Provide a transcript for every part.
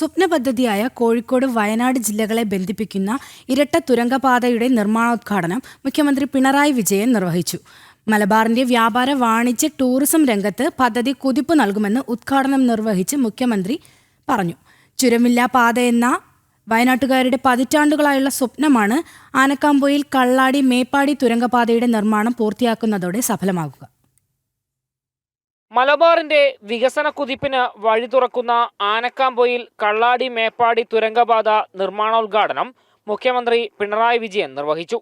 സ്വപ്ന പദ്ധതിയായ കോഴിക്കോട് വയനാട് ജില്ലകളെ ബന്ധിപ്പിക്കുന്ന ഇരട്ട തുരങ്കപാതയുടെ നിർമ്മാണോദ്ഘാടനം മുഖ്യമന്ത്രി പിണറായി വിജയൻ നിർവഹിച്ചു. മലബാറിന്റെ വ്യാപാര വാണിജ്യ ടൂറിസം രംഗത്ത് പദ്ധതി കുതിപ്പ് നൽകുമെന്ന് ഉദ്ഘാടനം നിർവഹിച്ച് മുഖ്യമന്ത്രി പറഞ്ഞു. ചുരമില്ലാ എന്ന വയനാട്ടുകാരുടെ പതിറ്റാണ്ടുകളായുള്ള സ്വപ്നമാണ് ആനക്കാമ്പൊയിൽ കള്ളാടി മേപ്പാടി തുരങ്കപാതയുടെ നിർമ്മാണം പൂർത്തിയാക്കുന്നതോടെ സഫലമാകുക. മലബാറിന്റെ വികസന കുതിപ്പിന് വഴി തുറക്കുന്ന ആനക്കാമ്പൊയിൽ കള്ളാടി മേപ്പാടി തുരങ്കപാത നിർമ്മാണോദ്ഘാടനം മുഖ്യമന്ത്രി പിണറായി വിജയൻ നിർവഹിച്ചു.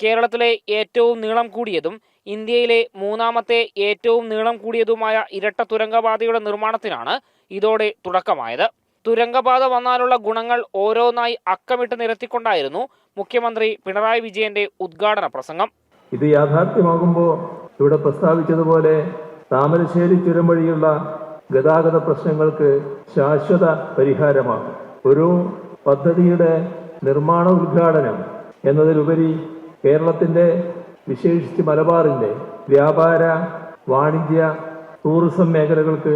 കേരളത്തിലെ ഏറ്റവും നീളം കൂടിയതും ഇന്ത്യയിലെ മൂന്നാമത്തെ ഏറ്റവും നീളം കൂടിയതുമായ ഇരട്ട തുരങ്കപാതയുടെ നിർമ്മാണത്തിനാണ് ഇതോടെ തുടക്കമായത്. തുരങ്കപാത വന്നാലുള്ള ഗുണങ്ങൾ ഓരോന്നായി അക്കമിട്ട് നിരത്തിക്കൊണ്ടായിരുന്നു മുഖ്യമന്ത്രി പിണറായി വിജയന്റെ ഉദ്ഘാടന പ്രസംഗം. ഇത് യാഥാർത്ഥ്യമാകുമ്പോൾ ഇവിടെ പ്രസ്താവിച്ചതുപോലെ താമരശ്ശേരി ചുരം വഴിയുള്ള ഗതാഗത പ്രശ്നങ്ങൾക്ക് ശാശ്വത പരിഹാരമാണ് ഒരു പദ്ധതിയുടെ നിർമ്മാണ ഉദ്ഘാടനം എന്നതിലുപരി കേരളത്തിന്റെ വിശേഷിച്ച് മലബാറിന്റെ വ്യാപാര വാണിജ്യ ടൂറിസം മേഖലകൾക്ക്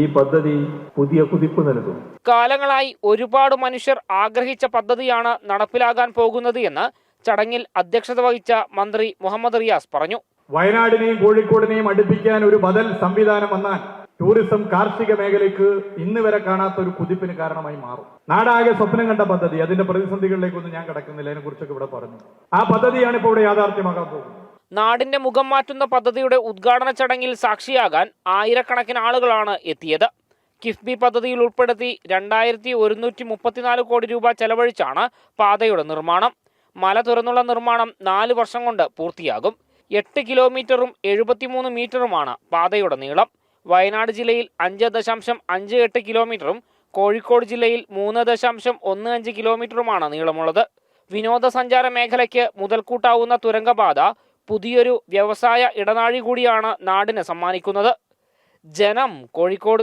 ഈ പദ്ധതി പുതിയ കുതിപ്പ് നൽകും. കാലങ്ങളായി ഒരുപാട് മനുഷ്യർ ആഗ്രഹിച്ച പദ്ധതിയാണ് നടപ്പിലാകാൻ പോകുന്നത് എന്ന് ചടങ്ങിൽ അധ്യക്ഷത വഹിച്ച മന്ത്രി മുഹമ്മദ് റിയാസ് പറഞ്ഞു. വയനാടിനെയും കോഴിക്കോടിനെയും അടുപ്പിക്കാൻ ഒരു ബദൽ സംവിധാനം വന്നാൽ ടൂറിസം കാർഷിക മേഖലയ്ക്ക് ഇന്ന് വരെ കാണാത്ത ഒരു കുതിപ്പിന് കാരണമായി മാറും. നാടാകെ സ്വപ്നം കണ്ട പദ്ധതി അതിന്റെ പ്രതിസന്ധികളിലേക്കൊന്നും ഞാൻ കിടക്കുന്നില്ല അതിനെ കുറിച്ചൊക്കെ ഇവിടെ പറഞ്ഞു. ആ പദ്ധതിയാണ് ഇപ്പോൾ ഇവിടെ യാഥാർത്ഥ്യമാകാൻ പോകുന്നത്. നാടിന്റെ മുഖം മാറ്റുന്ന പദ്ധതിയുടെ ഉദ്ഘാടന ചടങ്ങിൽ സാക്ഷിയാകാൻ ആയിരക്കണക്കിന് ആളുകളാണ് എത്തിയത്. കിഫ്ബി പദ്ധതിയിൽ ഉൾപ്പെടുത്തി രണ്ടായിരത്തി ഒരുന്നൂറ്റി മുപ്പത്തിനാല് കോടി രൂപ ചെലവഴിച്ചാണ് പാതയുടെ നിർമ്മാണം. മല തുറന്നുള്ള നിർമ്മാണം നാല് വർഷം കൊണ്ട് പൂർത്തിയാകും. എട്ട് കിലോമീറ്ററും എഴുപത്തിമൂന്ന് മീറ്ററുമാണ് പാതയുടെ നീളം. വയനാട് ജില്ലയിൽ അഞ്ച് ദശാംശം അഞ്ച് എട്ട് കിലോമീറ്ററും കോഴിക്കോട് ജില്ലയിൽ മൂന്ന് ദശാംശം ഒന്ന് അഞ്ച് കിലോമീറ്ററുമാണ് നീളമുള്ളത്. വിനോദസഞ്ചാര മേഖലയ്ക്ക് മുതൽക്കൂട്ടാവുന്ന തുരങ്കപാത പുതിയൊരു വ്യവസായ ഇടനാഴി കൂടിയാണ് നാടിന് സമ്മാനിക്കുന്നത്. ജനം കോഴിക്കോട്